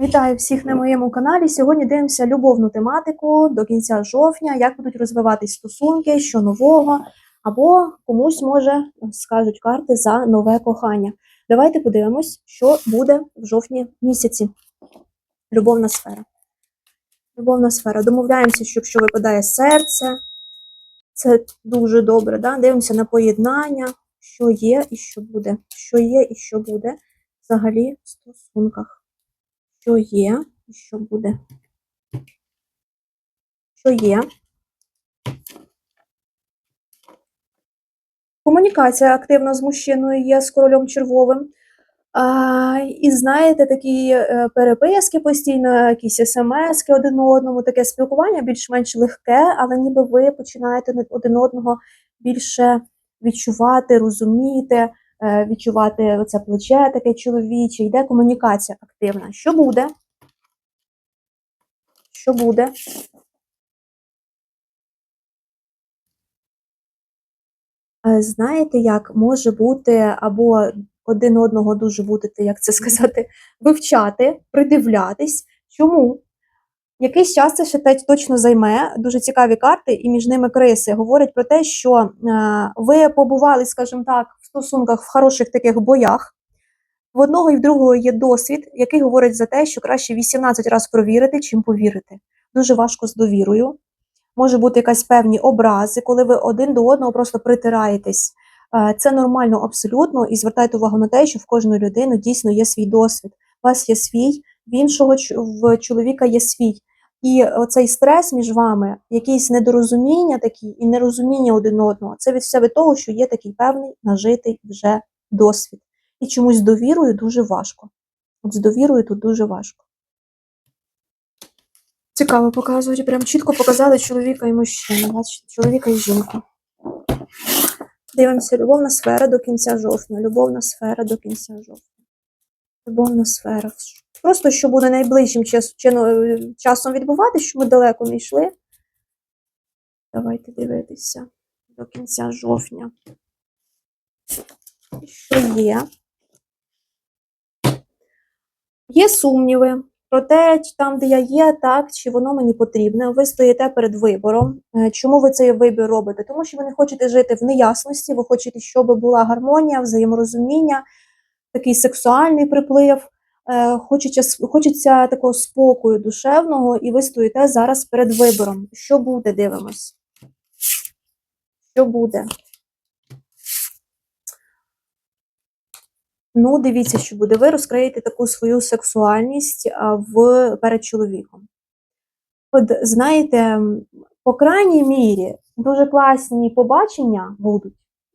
Вітаю всіх на моєму каналі. Сьогодні дивимося любовну тематику до кінця жовтня, як будуть розвиватись стосунки, що нового, або комусь може скажуть карти за нове кохання. Давайте подивимось, що буде в жовтні місяці. Любовна сфера. Любовна сфера. Домовляємося, що якщо випадає серце, це дуже добре. Да? Дивимося на поєднання, що є і що буде. Що є і що буде взагалі в стосунках що є що буде. Що є. Комунікація активна з мужчиною є з королем червовим. А, і знаєте, такі е, переписки постійно, якісь смски один одному, таке спілкування більш-менш легке, але ніби ви починаєте один одного більше відчувати, розуміти, відчувати оце плече таке чоловіче, йде комунікація активна. Що буде? Що буде? Е, Знаєте, як може бути або один одного дуже будете, як це сказати, вивчати, придивлятись. Чому? Якийсь час це ще точно займе, дуже цікаві карти, і між ними криси. Говорять про те, що е, ви побували, скажімо так, стосунках в хороших таких боях. В одного і в другого є досвід, який говорить за те, що краще 18 разів провірити, чим повірити. Дуже важко з довірою. Може бути якась певні образи, коли ви один до одного просто притираєтесь. Е, Це нормально абсолютно, і звертайте увагу на те, що в кожної людини дійсно є свій досвід. У вас є свій, в іншого в чоловіка є свій. І оцей стрес між вами, якісь недорозуміння такі і нерозуміння один одного, це від все від того, що є такий певний нажитий вже досвід. І чомусь довірою дуже важко. От з довірою тут дуже важко. Цікаво показують, прям чітко показали чоловіка і мужчину. Бачите, чоловіка і жінку. Дивимося, любовна сфера до кінця жовтня. Любовна сфера до кінця жовтня. Любовна сфера. Просто що буде найближчим часом відбуватися, щоб ми далеко не йшли. Давайте дивитися до кінця жовтня. Що є? Є сумніви про те, там, де я є, так, чи воно мені потрібне. Ви стоїте перед вибором. Е, Чому ви цей вибір робите? Тому що ви не хочете жити в неясності, ви хочете, щоб була гармонія, взаєморозуміння, такий сексуальний приплив. Е, Хочеться, хочеться такого спокою душевного, і ви стоїте зараз перед вибором. Що буде, дивимось? Що буде? Ну, дивіться, що буде. Ви розкриєте таку свою сексуальність в перед чоловіком. От знаєте, по крайній мірі, дуже класні побачення будуть.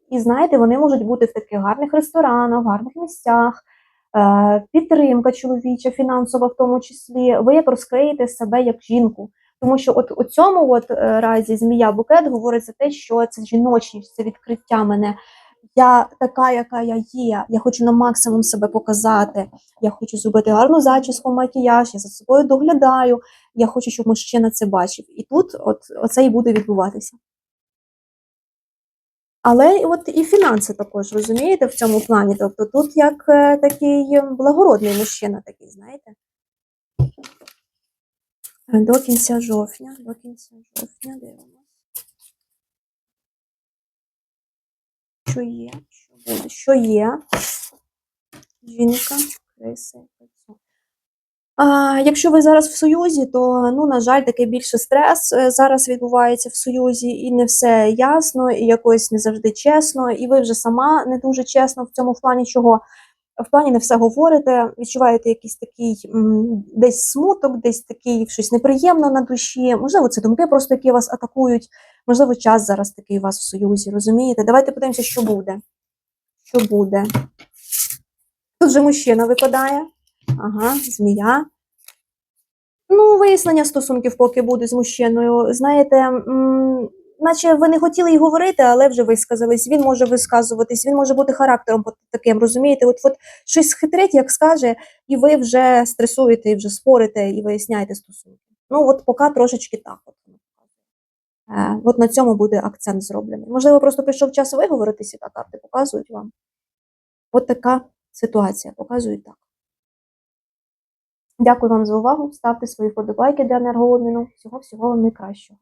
І знаєте, вони можуть бути в таких гарних ресторанах, гарних місцях, підтримка чоловіча, фінансова в тому числі. Ви як розкриєте себе як жінку. Тому що от у цьому от е, разі змія букет говорить за те, що це жіночність, це відкриття мене. Я така, яка я є. Я хочу на максимум себе показати. Я хочу зробити гарну зачіску, макіяж, я за собою доглядаю. Я хочу, щоб мужчина це бачив. І тут от, оце і буде відбуватися. Але от і фінанси також, розумієте, в цьому плані. Тобто тут як е, такий благородний мужчина, такий, знаєте. До кінця жовтня, до кінця жовтня дивимося. Що є? Що буде? Що є? Жінка, криси. А, якщо ви зараз в Союзі, то, ну, на жаль, такий більше стрес е, зараз відбувається в Союзі, і не все ясно, і якось не завжди чесно, і ви вже сама не дуже чесно в цьому плані чого. В плані не все говорите, відчуваєте якийсь такий м, десь смуток, десь такий щось неприємно на душі. Можливо, це думки просто, які вас атакують. Можливо, час зараз такий у вас в Союзі, розумієте? Давайте подивимося, що буде. Що буде? Тут же мужчина випадає. Ага, змія. Ну, вияснення стосунків поки буде з мужчиною. Знаєте, наче ви не хотіли й говорити, але вже висказались. Він може висказуватись, він може бути характером таким, розумієте? От, от щось хитрить, як скаже, і ви вже стресуєте, і вже спорите, і виясняєте стосунки. Ну, от поки трошечки так. От. Е, От на цьому буде акцент зроблений. Можливо, просто прийшов час виговоритися, так карти показують вам. От така ситуація, показують так. Дякую вам за увагу. Ставте свої вподобайки для енергообміну. Всього всього вам найкращого.